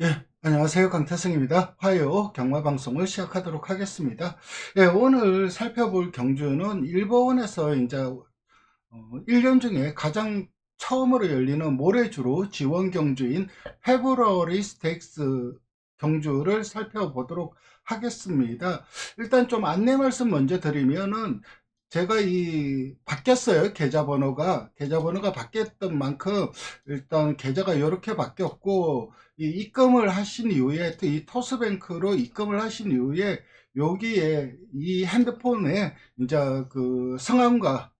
예, 안녕하세요. 강태승입니다. 화요 경마방송을 시작하도록 하겠습니다. 예, 오늘 살펴볼 경주는 일본에서 이제 어, 1년 중에 가장 처음으로 열리는 모래주로 지원 경주인 페브러리 스테이크스 경주를 살펴보도록 하겠습니다. 일단 좀 안내 말씀 먼저 드리면은 제가 이 바뀌었어요. 계좌번호가. 계좌번호가 바뀌었던 만큼 일단 계좌가 이렇게 바뀌었고 이 입금을 하신 이후에 또이 토스뱅크로 입금을 하신 이후에 여기에 이 핸드폰에 이제 그 성함과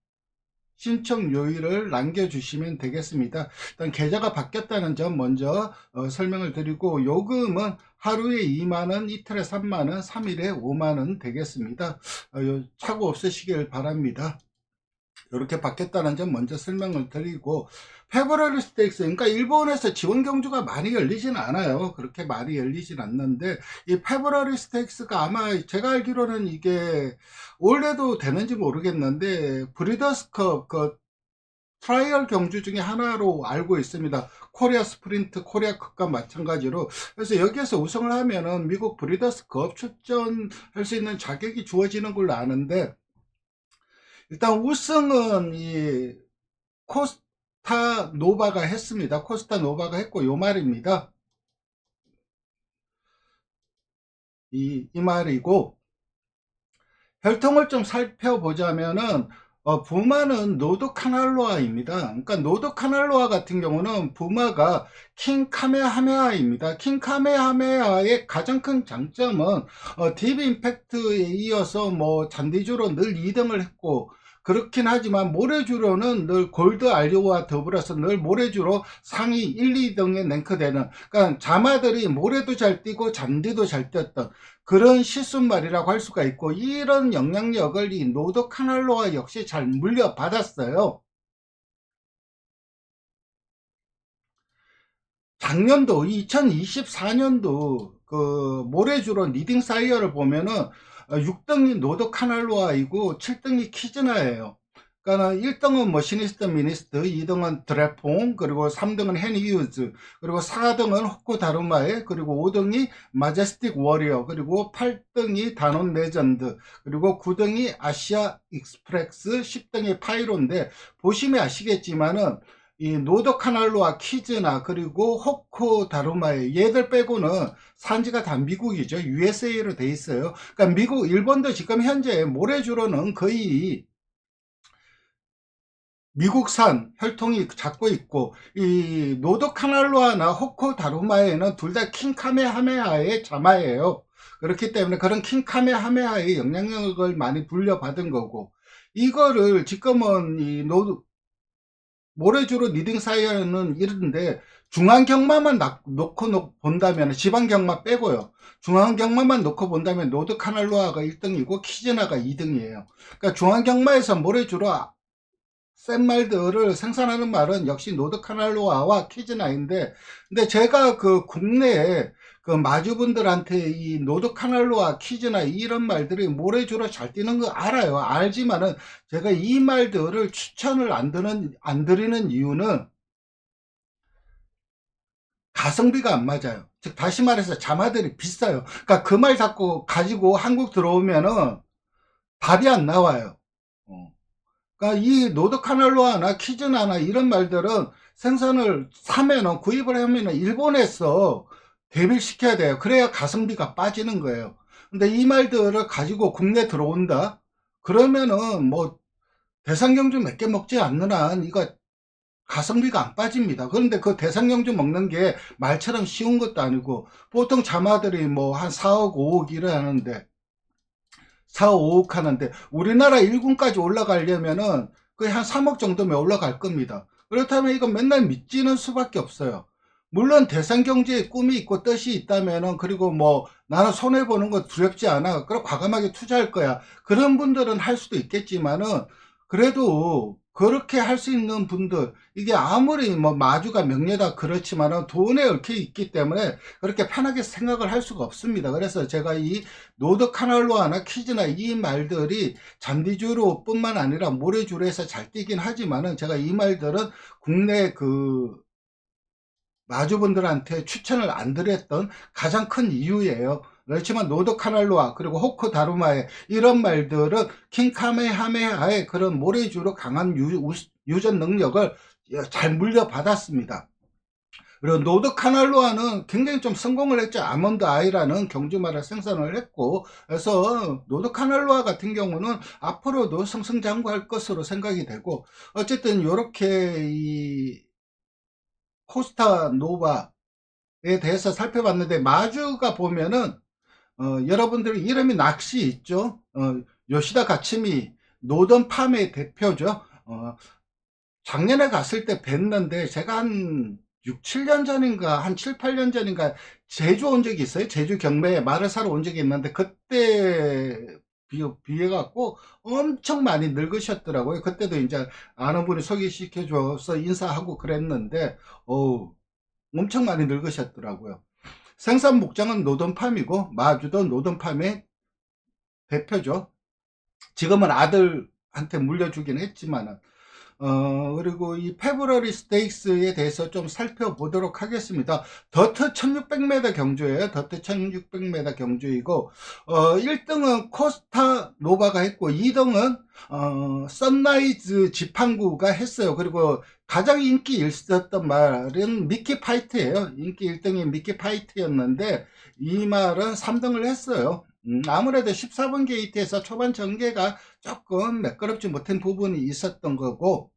신청 요일을 남겨주시면 되겠습니다. 일단 계좌가 바뀌었다는 점 먼저 어, 설명을 드리고 요금은 하루에 2만원, 이틀에 3만원, 3일에 5만원 되겠습니다. 어, 요 차고 없으시길 바랍니다. 이렇게 바뀌었다는 점 먼저 설명을 드리고 페브라리 스테이크스 그러니까 일본에서 지원 경주가 많이 열리진 않아요 그렇게 많이 열리진 않는데 이 페브라리 스테이크스가 아마 제가 알기로는 이게 올해도 되는지 모르겠는데 브리더스컵 그 트라이얼 경주 중에 하나로 알고 있습니다. 코리아 스프린트, 코리아 컵과 마찬가지로. 그래서 여기에서 우승을 하면은 미국 브리더스컵 출전할 수 있는 자격이 주어지는 걸로 아는데, 일단 우승은 이 코스타 노바가 했습니다. 코스타 노바가 했고 요 말입니다. 이, 이 말이고 혈통을 좀 살펴보자면은 어, 부마는 노드 카날로아입니다. 그러니까 노드 카날로아 같은 경우는 부마가 킹 카메하메아입니다. 킹 카메하메아의 가장 큰 장점은 어, 딥 임팩트에 이어서 뭐 잔디주로 늘 2등을 했고 그렇긴 하지만 모래주로는 늘 골드 알리오와 더불어서 늘 모래주로 상위 1, 2등에 랭크되는 그러니까 자마들이 모래도 잘 뛰고 잔디도 잘 뛰었던 그런 실순말이라고 할 수가 있고 이런 영향력을 이 노드 카날로와 역시 잘 물려받았어요. 작년도 2024년도 그 모래주로 리딩 사이어를 보면은 6등이 노드 카날로아이고 7등이 키즈나예요. 그러니까 1등은 뭐 시니스터 미니스트, 2등은 드래퐁, 그리고 3등은 헤니유즈, 그리고 4등은 호코 다루마에, 그리고 5등이 마제스틱 워리어, 그리고 8등이 다논 레전드, 그리고 9등이 아시아 익스프렉스, 10등이 파이로인데 보시면 아시겠지만은 이 노드 카날로와 키즈나 그리고 호코 다루마에 얘들 빼고는 산지가 다 미국이죠. USA로 돼 있어요. 그러니까 미국, 일본도 지금 현재 모래주로는 거의 미국산 혈통이 잡고 있고 이 노드 카날로아나 호코 다루마에는 둘 다 킹카메하메하의 자마예요. 그렇기 때문에 그런 킹카메하메하의 영향력을 많이 불려받은 거고 이거를 지금은 이 노드 모래주로 리딩 사이어는 이런데 중앙 경마만 놓고 본다면 지방 경마 빼고요. 중앙 경마만 놓고 본다면 노드 카날로아가 1등이고 키즈나가 2등이에요. 그러니까 중앙 경마에서 모래주로 센 말들을 생산하는 말은 역시 노드 카날로아와 키즈나인데 근데 제가 그 국내에 그 마주분들한테 이 노드 카날로아 키즈나 이런 말들이 모래주로 잘 뛰는 거 알아요. 알지만은 제가 이 말들을 추천을 안 드는 안 드리는 이유는 가성비가 안 맞아요. 즉 다시 말해서 자마들이 비싸요. 그러니까 그 말 자꾸 가지고 한국 들어오면은 답이 안 나와요. 어. 그러니까 이 노드 카날로아나 키즈나나 이런 말들은 생산을 사면은 구입을 하면은 일본에서 대비를 시켜야 돼요. 그래야 가성비가 빠지는 거예요. 근데 이 말들을 가지고 국내 들어온다? 그러면은 뭐 대상경주 몇 개 먹지 않는 한 이거 가성비가 안 빠집니다. 그런데 그 대상경주 먹는 게 말처럼 쉬운 것도 아니고 보통 자마들이 뭐 한 4억 5억 일을 하는데 4, 5억 하는데 우리나라 1군까지 올라가려면은 거의 한 3억 정도면 올라갈 겁니다. 그렇다면 이건 맨날 믿지는 수밖에 없어요. 물론 대상경제에 꿈이 있고 뜻이 있다면은 그리고 뭐 나는 손해보는 거 두렵지 않아. 그럼 과감하게 투자할 거야. 그런 분들은 할 수도 있겠지만은 그래도 그렇게 할 수 있는 분들 이게 아무리 뭐 마주가 명예다 그렇지만은 돈에 얽혀 있기 때문에 그렇게 편하게 생각을 할 수가 없습니다 그래서 제가 이 노드 카날로아나 키즈나 이 말들이 잔디주로 뿐만 아니라 모래주로 해서 잘 뛰긴 하지만은 제가 이 말들은 국내 그 마주분들한테 추천을 안 드렸던 가장 큰 이유예요. 그렇지만 노드 카날로아 그리고 호크 다루마의 이런 말들은 킹카메하메하의 그런 모래주로 강한 유, 유 전 능력을 잘 물려받았습니다. 그리고 노드 카날로아는 굉장히 좀 성공을 했죠. 아몬드 아이라는 경주마를 생산을 했고, 그래서 노드 카날로아 같은 경우는 앞으로도 승승장구할 것으로 생각이 되고, 어쨌든 이렇게 이 코스타 노바에 대해서 살펴봤는데 마주가 보면은 어, 여러분들 이름이 낚시 있죠. 어, 요시다 가츠미 노던 팜의 대표죠. 어, 작년에 갔을 때 뵀는데 제가 한 6, 7년 전인가 한 7, 8년 전인가 제주 온 적이 있어요. 제주 경매에 말을 사러 온 적이 있는데 그때 비해 갖고 엄청 많이 늙으셨더라고요. 그때도 이제 아는 분이 소개시켜 줘서 인사하고 그랬는데 어우 엄청 많이 늙으셨더라고요. 생산 목장은 노던팜이고 마주도 노던팜의 대표죠. 지금은 아들한테 물려주긴 했지만은 어, 그리고 이 페브러리 스테이크스에 대해서 좀 살펴보도록 하겠습니다. 더트 1600m 경주예요. 더트 1600m 경주이고, 어, 1등은 코스타 노바가 했고, 2등은, 어, 선라이즈 지팡구가 했어요. 그리고 가장 인기 있었던 말은 미키 파이트예요. 인기 1등이 미키 파이트였는데, 이 말은 3등을 했어요. 음, 아무래도 14번 게이트에서 초반 전개가 조금 매끄럽지 못한 부분이 있었던 거고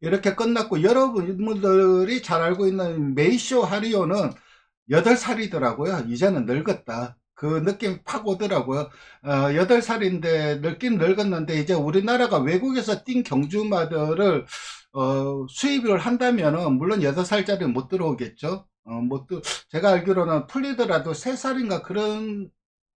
이렇게 끝났고 여러분들이 잘 알고 있는 메이쇼 하리오는 8살이더라고요. 이제는 늙었다. 그 느낌 팍 오더라고요. 어, 8살인데 늙긴 늙었는데 이제 우리나라가 외국에서 뛴 경주마들을 어, 수입을 한다면은 물론 8살짜리 못 들어오겠죠. 어, 못 들, 제가 알기로는 풀리더라도 3살인가 그런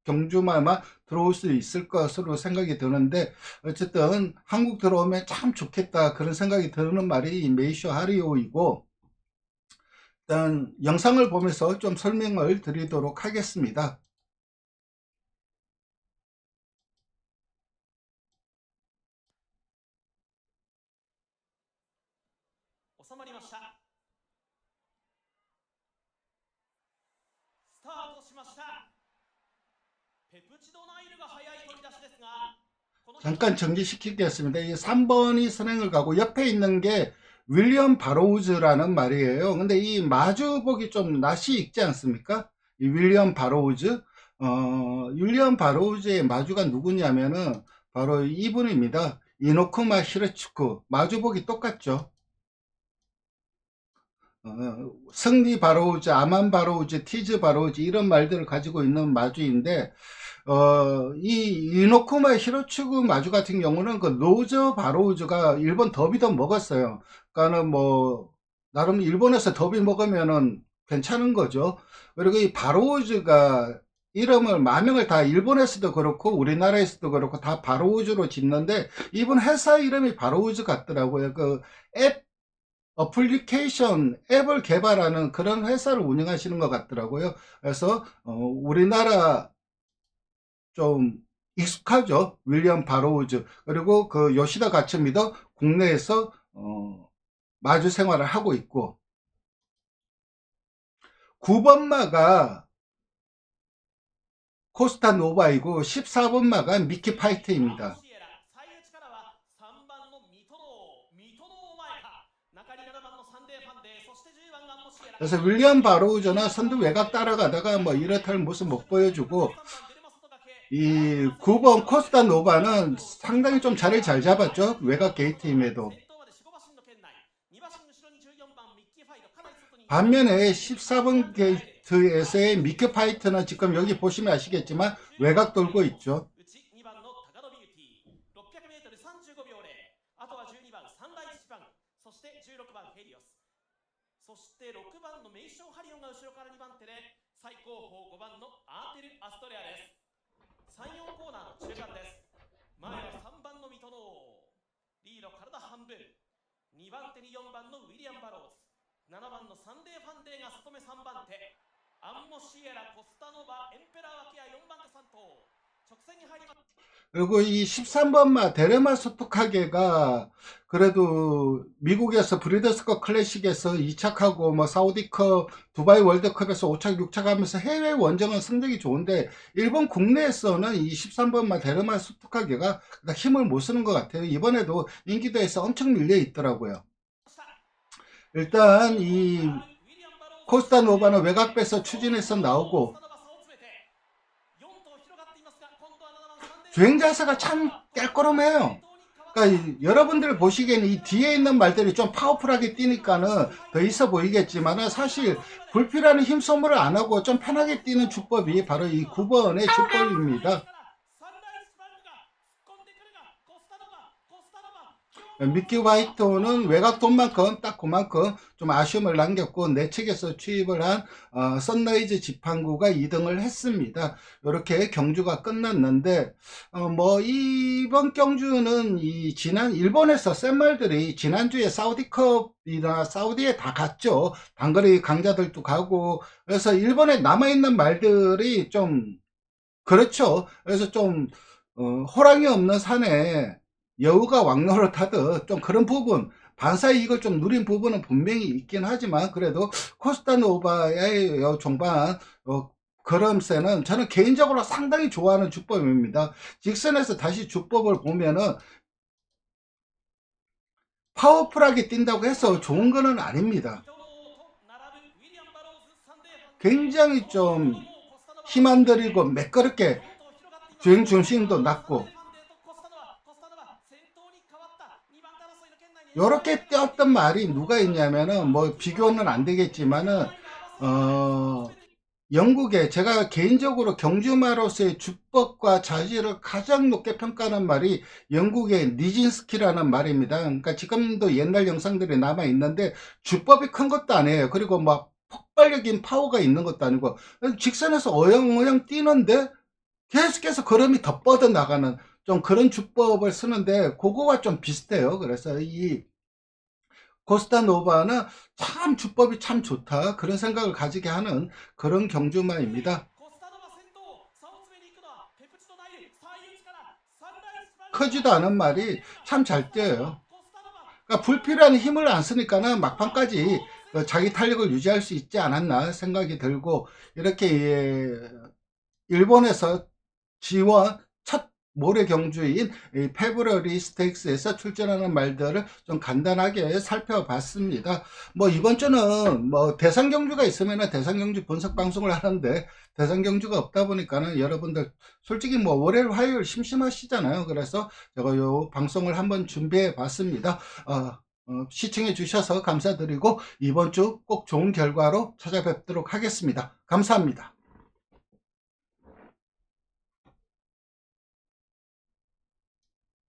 경주마만 들어올 수 있을 것으로 생각이 드는데 어쨌든 한국 들어오면 참 좋겠다 그런 생각이 드는 말이 메이쇼 하리오이고 일단 영상을 보면서 좀 설명을 드리도록 하겠습니다. 収まりましたスタートしました 잠깐 정지시키겠습니다. 이 3번이 선행을 가고 옆에 있는 게 윌리엄 바로우즈라는 말이에요. 근데 이 마주복이 좀 낯이 익지 않습니까? 이 윌리엄 바로우즈. 어, 윌리엄 바로우즈의 마주가 누구냐면은 바로 이분입니다. 이노쿠마 히르츠쿠. 마주복이 똑같죠. 어, 승리 바로우즈, 아만 바로우즈, 티즈 바로우즈 이런 말들을 가지고 있는 마주인데 어, 이 이노쿠마 히로츠구 마주 같은 경우는 그 노저 바로우즈가 일본 더비도 먹었어요. 그러니까는 뭐 나름 일본에서 더비 먹으면은 괜찮은 거죠. 그리고 이 바로우즈가 이름을 마명을 다 일본에서도 그렇고 우리나라에서도 그렇고 다 바로우즈로 짓는데 이분 회사 이름이 바로우즈 같더라고요. 그 앱 어플리케이션 앱을 개발하는 그런 회사를 운영하시는 것 같더라고요. 그래서 어, 우리나라 좀 익숙하죠. 윌리엄 바로우즈 그리고 그 요시다 가츠미도 국내에서 어, 마주 생활을 하고 있고 9번마가 코스타 노바이고 14번마가 미키 파이트입니다. 그래서 윌리엄 바로우저나 선두 외곽 따라가다가 뭐 이렇다 할 모습 못 보여주고 이 9번 코스타 노바는 상당히 좀 자리를 잘 잡았죠. 외곽 게이트임에도. 반면에 14번 게이트에서의 미큐 파이트는 지금 여기 보시면 아시겠지만 외곽 돌고 있죠. 34コーナーの中間です。前は3番のミトノーリード体半分。2番手に4番のウィリアム・バローズ。7番のサンデー・ファンデーが務め3番手。アンモシエラ、コスタノバ、エンペラー・ワキア4番手3頭。直線に入ります。 그리고 이 13번마 데르마 소토카게가 그래도 미국에서 브리더스컵 클래식에서 2착하고 뭐 사우디컵, 두바이 월드컵에서 5착, 6착 하면서 해외 원정은 성적이 좋은데 일본 국내에서는 이 13번마 데르마 소토카게가 그닥 힘을 못 쓰는 것 같아요. 이번에도 인기도에서 엄청 밀려 있더라고요. 일단 이 코스타 노바는 외곽배서 추진해서 나오고 주행 자세가 참 깔끔해요. 그러니까 이- 여러분들 보시기에는 이 뒤에 있는 말들이 좀 파워풀하게 뛰니까는 더 있어 보이겠지만은 사실 불필요한 힘 소모를 안 하고 좀 편하게 뛰는 주법이 바로 이 9번의 주법입니다. 미키 화이토는 외곽 돈만큼 딱 그만큼 좀 아쉬움을 남겼고 내 측에서 취입을 한 어, 선라이즈 지판구가 2등을 했습니다. 이렇게 경주가 끝났는데 어, 뭐 이번 경주는 이 지난 일본에서 센 말들이 지난주에 사우디컵이나 사우디에 다 갔죠. 단거리 강자들도 가고 그래서 일본에 남아 있는 말들이 좀 그렇죠. 그래서 좀 어, 호랑이 없는 산에 여우가 왕노를 타듯 좀 그런 부분 반사 이익을 좀 누린 부분은 분명히 있긴 하지만 그래도 코스타노바의 요 종반 어, 걸음새는 저는 개인적으로 상당히 좋아하는 주법입니다. 직선에서 다시 주법을 보면은 파워풀하게 뛴다고 해서 좋은 거는 아닙니다. 굉장히 좀 힘 안 들이고 매끄럽게 주행 중심도 낮고 요렇게 뛰었던 말이 누가 있냐면은 뭐 비교는 안 되겠지만은 어 영국에 제가 개인적으로 경주마로서의 주법과 자질을 가장 높게 평가하는 말이 영국의 니진스키라는 말입니다. 그러니까 지금도 옛날 영상들이 남아 있는데 주법이 큰 것도 아니에요. 그리고 막 폭발적인 파워가 있는 것도 아니고 직선에서 어영어영 뛰는데 계속해서 걸음이 더 뻗어 나가는 좀 그런 주법을 쓰는데 그거와 좀 비슷해요. 그래서 이 코스타노바는 참 주법이 참 좋다 그런 생각을 가지게 하는 그런 경주마입니다. 크지도 않은 말이 참 잘 뛰어요. 그러니까 불필요한 힘을 안 쓰니까는 막판까지 어, 자기 탄력을 유지할 수 있지 않았나 생각이 들고 이렇게 예, 일본에서 지원 첫 모래 경주인 이 페브러리 스테이크스에서 출전하는 말들을 좀 간단하게 살펴봤습니다. 뭐 이번 주는 뭐 대상 경주가 있으면 대상 경주 분석 방송을 하는데 대상 경주가 없다 보니까는 여러분들 솔직히 뭐 월요일 화요일 심심하시잖아요. 그래서 제가 요 방송을 한번 준비해 봤습니다. 어, 어, 시청해 주셔서 감사드리고 이번 주 꼭 좋은 결과로 찾아뵙도록 하겠습니다. 감사합니다.